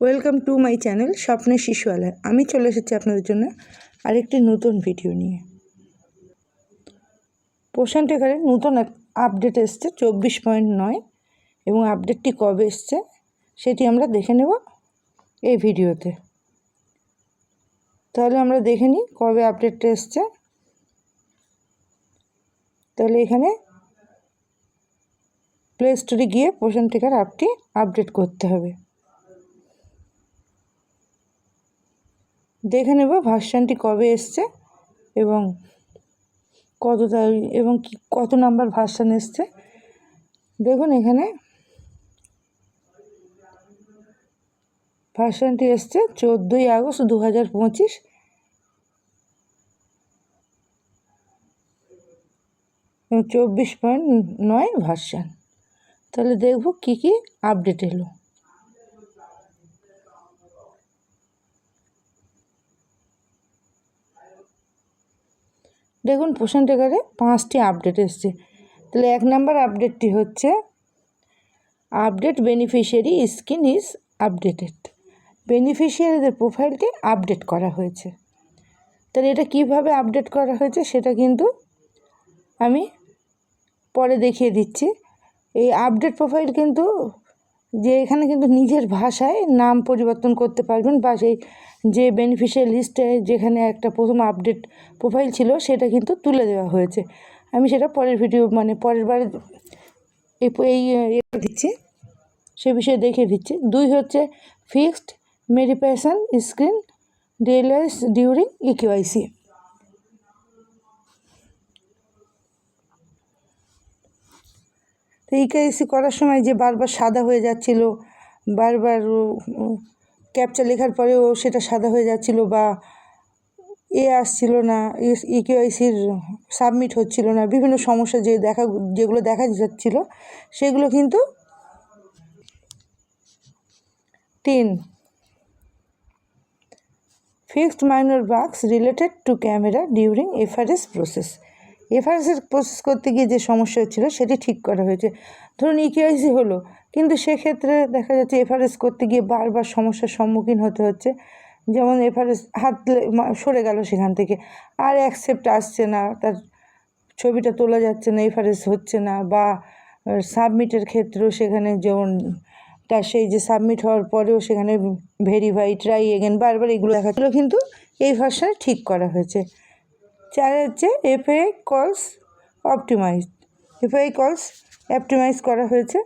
Welcome to my channel স্বপ্নের শিশুয়ালয় আমি চলে এসেছি আপনাদের জন্য আরেকটি নতুন ভিডিও নিয়ে। পোষণ টেকারের নতুন আপডেট এসছে, চব্বিশ পয়েন্ট নয়, এবং আপডেটটি কবে এসছে সেটি আমরা দেখে নেব এই ভিডিওতে। তাহলে আমরা দেখে নিই কবে আপডেটটা এসছে। তাহলে এখানে প্লে স্টোরে গিয়ে পোষণ টেকার অ্যাপটি আপডেট করতে হবে। দেখে নেব ভার্সানটি কবে এসছে এবং কত এবং কি, কত নাম্বার ভার্সান এসছে। দেখুন এখানে ভার্সানটি এসছে চোদ্দোই আগস্ট দু হাজার পঁচিশ চব্বিশ পয়েন্ট নয় ভার্সান। তাহলে দেখব কি কি আপডেট এলো। দেখুন পোষণ টেকারে পাঁচটি আপডেট এসছে। তাহলে এক নাম্বার আপডেটটি হচ্ছে, update beneficiary screen is updated. বেনিফিশিয়ারিদের প্রোফাইলটি আপডেট করা হয়েছে। তাহলে এটা কীভাবে আপডেট করা হয়েছে সেটা কিন্তু আমি পরে দেখিয়ে দিচ্ছি। এই আপডেট প্রোফাইল কিন্তু যে এখানে কিন্তু নিজের ভাষায় নাম পরিবর্তন করতে পারবেন বা সেই যে বেনিফিশিয়াল লিস্টে যেখানে একটা প্রথম আপডেট প্রোফাইল ছিল সেটা কিন্তু তুলে দেওয়া হয়েছে। আমি সেটা পরের ভিডিও মানে পরের বারে এই দিচ্ছি। সে বিষয়ে দেখিয়ে দিচ্ছি। দুই হচ্ছে fixed medication screen D L S during E Q I C তো ইকেআইসি করার সময় যে বারবার সাদা হয়ে যাচ্ছিল, বারবার ক্যাপচা লেখার পরেও সেটা সাদা হয়ে যাচ্ছিল বা এ আসছিল না ইকেআইসির সাবমিট হচ্ছিল না, বিভিন্ন সমস্যা যে দেখা, যেগুলো দেখা যাচ্ছিল, সেগুলো কিন্তু তিন। Fixed minor bugs related to camera during F R S process এফআরএসের process করতে গিয়ে যে সমস্যা হচ্ছিল, সেটি ঠিক করা হয়েছে। ধরুন ইকেআইসি হলো, কিন্তু সেক্ষেত্রে দেখা যাচ্ছে এফআরএস করতে গিয়ে বারবার সমস্যার সম্মুখীন হতে হচ্ছে। যেমন এফআরএস হাত সরে গেল সেখান থেকে, আর অ্যাকসেপ্ট আসছে না, তার ছবিটা তোলা যাচ্ছে না এফআরএস হচ্ছে না, বা সাবমিটের ক্ষেত্রেও সেখানে যেমন তার সেই যে সাবমিট হওয়ার পরেও সেখানে ভেরিফাই ট্রাই এগেন বারবার এগুলো দেখাচ্ছিলো, কিন্তু এই ভার্সানে ঠিক করা হয়েছে। চার হচ্ছে এফআই কলস অপটিমাইজ এফআই কলস অপটিমাইজ করা হয়েছে।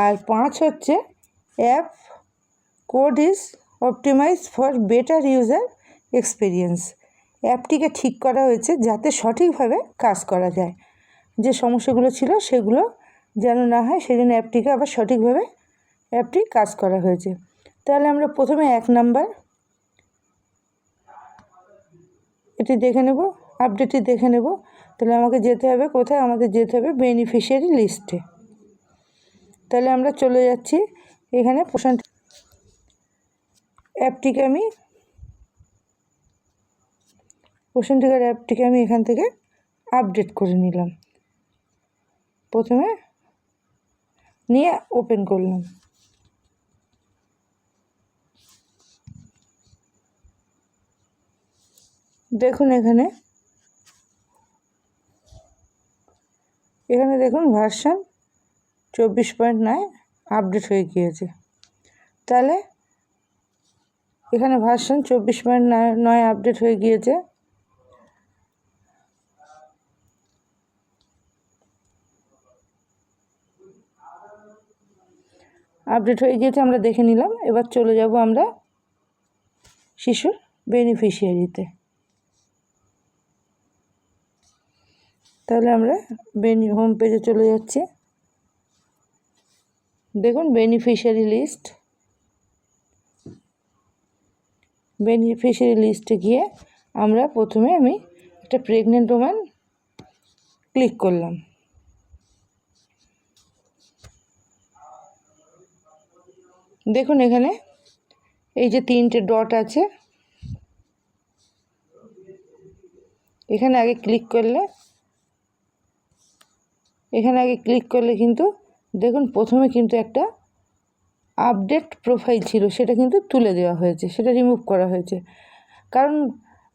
আর পাঁচ হচ্ছে app code is optimize for better user experience অ্যাপটিকে ঠিক করা হয়েছে যাতে সঠিকভাবে কাজ করা যায়। যে সমস্যাগুলো ছিল সেগুলো যেন না হয় সেই জন্য অ্যাপটিকে আবার সঠিকভাবে অ্যাপটি কাজ করা হয়েছে। তাহলে আমরা প্রথমে এক নাম্বার এটি দেখে নেব আপডেটটি দেখে নেব। তাহলে আমাকে যেতে হবে কোথায়? আমাদের যেতে হবে বেনিফিশিয়ারি লিস্টে তাহলে আমরা চলে যাচ্ছি এখানে পোষণ অ্যাপটিকে আমি পোষণ টিকার অ্যাপটিকে আমি এখান থেকে আপডেট করে নিলাম। প্রথমে নিয়ে ওপেন করলাম। দেখুন এখানে। এখানে দেখুন ভার্সান চব্বিশ পয়েন্ট নয় আপডেট হয়ে গিয়েছে। তাহলে এখানে ভার্সান চব্বিশ পয়েন্ট নয় আপডেট হয়ে গিয়েছে। আপডেট হয়ে গিয়েছে, আমরা দেখে নিলাম। এবার চলে যাব আমরা শিশুর বেনিফিশিয়ারিতে তাহলে আমরা বেনি হোম পেজে চলে যাচ্ছি। দেখুন বেনিফিশিয়ারি লিস্ট বেনিফিশিয়ারি লিস্টে গিয়ে আমরা প্রথমে আমি একটা প্রেগনেন্ট ওম্যান ক্লিক করলাম। দেখুন এখানে এই যে তিনটে ডট আছে। এখানে আগে ক্লিক করলে এখানে আগে ক্লিক করলে কিন্তু দেখুন প্রথমে কিন্তু একটা আপডেট প্রোফাইল ছিল, সেটা কিন্তু তুলে দেওয়া হয়েছে, সেটা রিমুভ করা হয়েছে। কারণ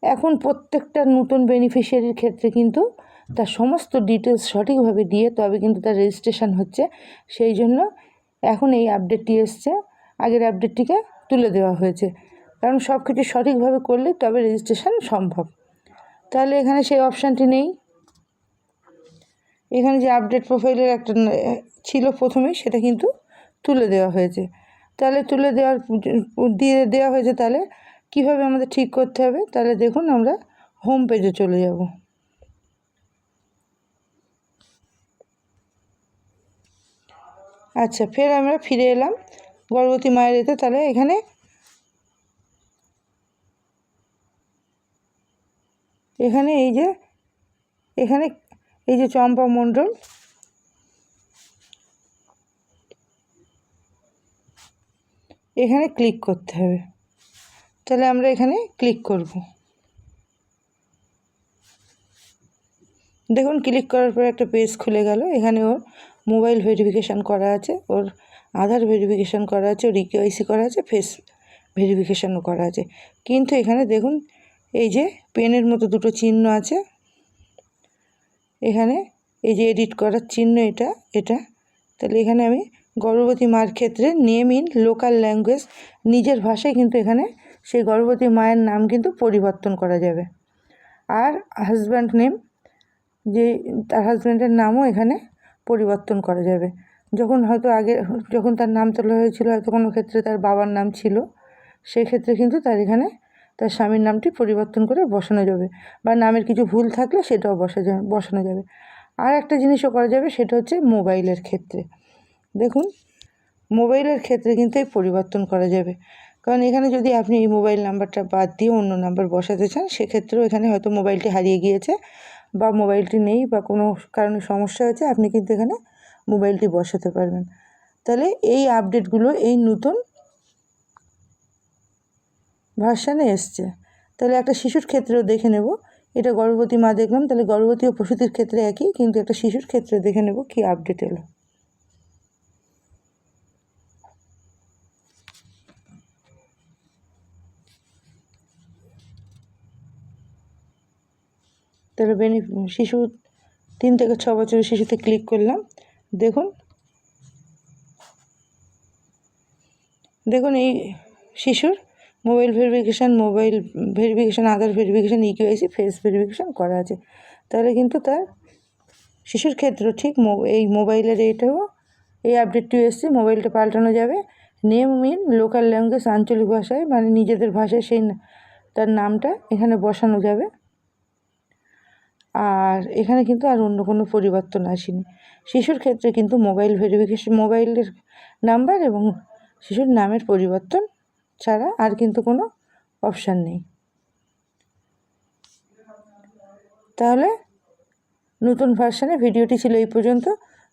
এখন প্রত্যেকটা নতুন বেনিফিশিয়ারির ক্ষেত্রে কিন্তু তার সমস্ত ডিটেলস সঠিকভাবে দিয়ে তবে কিন্তু তার রেজিস্ট্রেশন হচ্ছে, সেই জন্য এখন এই আপডেটটি এসছে। আগের আপডেটটিকে তুলে দেওয়া হয়েছে। কারণ সব কিছু সঠিকভাবে করলে তবে রেজিস্ট্রেশন সম্ভব। তাহলে এখানে সেই অপশানটি নেই। এখানে যে আপডেট প্রোফাইলের একটা ছিল প্রথমে, সেটা কিন্তু তুলে দেওয়া হয়েছে। তাহলে তুলে দেওয়ার, দিয়ে দেওয়া হয়েছে তাহলে কীভাবে আমাদের ঠিক করতে হবে, তাহলে দেখুন আমরা হোম পেজে চলে যাব। আচ্ছা ফের আমরা ফিরে এলাম গর্ভবতী মায়ের এতে। তাহলে এখানে এখানে এই যে, এখানে এই যে চম্পা মণ্ডল। এখানে ক্লিক করতে হবে। তাহলে আমরা এখানে ক্লিক করব। দেখুন ক্লিক করার পর একটা পেজ খুলে গেল। এখানে ওর মোবাইল ভেরিফিকেশান করা আছে, ওর আধার ভেরিফিকেশান করা আছে, ওর ইকেওয়াইসি করা আছে ফেস ভেরিফিকেশানও করা আছে। কিন্তু এখানে দেখুন, এই যে পেনের মতো দুটো চিহ্ন আছে। এখানে এই যে এডিট করার চিহ্ন এটা এটা। তাহলে এখানে আমি গর্ভবতী মার ক্ষেত্রে নেম ইন লোকাল ল্যাঙ্গুয়েজ নিজের ভাষায় কিন্তু এখানে সেই গর্ভবতী মায়ের নাম কিন্তু পরিবর্তন করা যাবে। আর হাজব্যান্ড নেম যে তার হাজব্যান্ডের নামও এখানে পরিবর্তন করা যাবে। যখন হয়তো আগে, যখন তার নাম তোলা হয়েছিল, হয়তো কোনো ক্ষেত্রে তার বাবার নাম ছিল, সেক্ষেত্রে কিন্তু তার এখানে তার স্বামীর নামটি পরিবর্তন করে বসানো যাবে বা নামের কিছু ভুল থাকলে সেটাও বসা যাবে বসানো যাবে। আর একটা জিনিসও করা যাবে, সেটা হচ্ছে মোবাইলের ক্ষেত্রে। দেখুন, মোবাইলের ক্ষেত্রে কিন্তু এই পরিবর্তন করা যাবে। কারণ এখানে যদি আপনি এই মোবাইল নাম্বারটা বাদ দিয়ে অন্য নাম্বার বসাতে চান, সেক্ষেত্রেও এখানে হয়তো মোবাইলটি হারিয়ে গিয়েছে বা মোবাইলটি নেই বা কোনো কারণে সমস্যা হয়েছে, আপনি কিন্তু এখানে মোবাইলটি বসাতে পারবেন। তাহলে এই আপডেটগুলো, এই নতুন ভার্সানে এসছে। তাহলে একটা শিশুর ক্ষেত্রেও দেখে নেব। এটা গর্ভবতী মা দেখলাম, তাহলে গর্ভবতী ও প্রসূতির ক্ষেত্রে একই, কিন্তু একটা শিশুর ক্ষেত্রে দেখে নেব কি আপডেট এলো। তাহলে বেনি, শিশু তিন থেকে ছ বছরের শিশুতে ক্লিক করলাম। দেখুন। দেখুন এই শিশুর mobile verification mobile verification Aadhaar verification E Q I C face verification করা আছে। তাহলে কিন্তু তার শিশুর ক্ষেত্রে ঠিক এই মোবাইলের এইটাও এই আপডেটটিও এসছে মোবাইলটা পাল্টানো যাবে। নেম মিন লোকাল ল্যাঙ্গুয়েজ আঞ্চলিক ভাষায় মানে নিজেদের ভাষায় সেই তার নামটা এখানে বসানো যাবে। আর এখানে কিন্তু আর অন্য কোনো পরিবর্তন আসেনি। শিশুর ক্ষেত্রে কিন্তু মোবাইল ভেরিফিকেশন মোবাইলের নাম্বার এবং শিশুর নামের পরিবর্তন ছাড়া আর কিন্তু কোনো অপশান নেই। তাহলে নতুন ভার্সানে ভিডিওটি ছিল এই পর্যন্ত।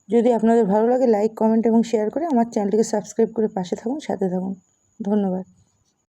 যদি আপনাদের ভালো লাগে লাইক কমেন্ট এবং শেয়ার করে আমার চ্যানেলটিকে সাবস্ক্রাইব করে পাশে থাকুন, সাথে থাকুন। ধন্যবাদ।